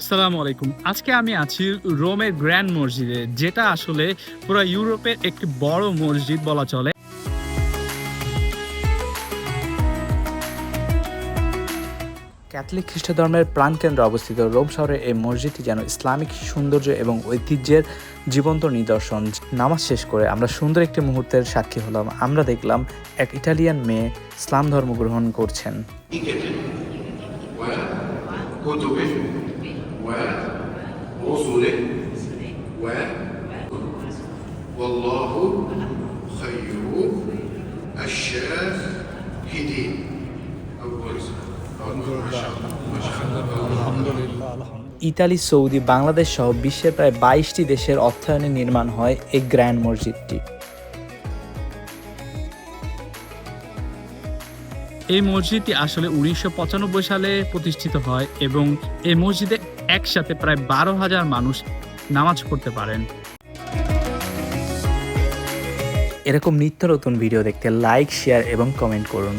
আসসালামু আলাইকুম। আজকে আমি আছি রোমের গ্র্যান্ড মসজিদে যেটা আসলে পুরো ইউরোপের একটি বড় মসজিদ বলা চলে। ক্যাথলিক খ্রিস্ট ধর্মের প্রাণকেন্দ্রে অবস্থিত রোম শহরে এই মসজিদটি যেন ইসলামিক সৌন্দর্য এবং ঐতিহ্যের জীবন্ত নিদর্শন। নামাজ শেষ করে আমরা সুন্দর একটি মুহূর্তের সাক্ষী হলাম। আমরা দেখলাম এক ইটালিয়ান মেয়ে ইসলাম ধর্ম গ্রহণ করছেন। ورسله و والله خير الشاهدين أبو كويس ما شاء الله ما شاء الله ইতালি সৌদি বাংলাদেশ সহ বিশ্বের প্রায় বাইশটি দেশের অর্থায়নে নির্মাণ হয় এই গ্র্যান্ড মসজিদটি এই মসজিদটি আসলে উনিশশো পঁচানব্বই সালে প্রতিষ্ঠিত হয় এবং এই মসজিদে একসাথে প্রায় বারো হাজার মানুষ নামাজ পড়তে পারেন। এরকম নিত্য নতুন ভিডিও দেখতে লাইক শেয়ার এবং কমেন্ট করুন।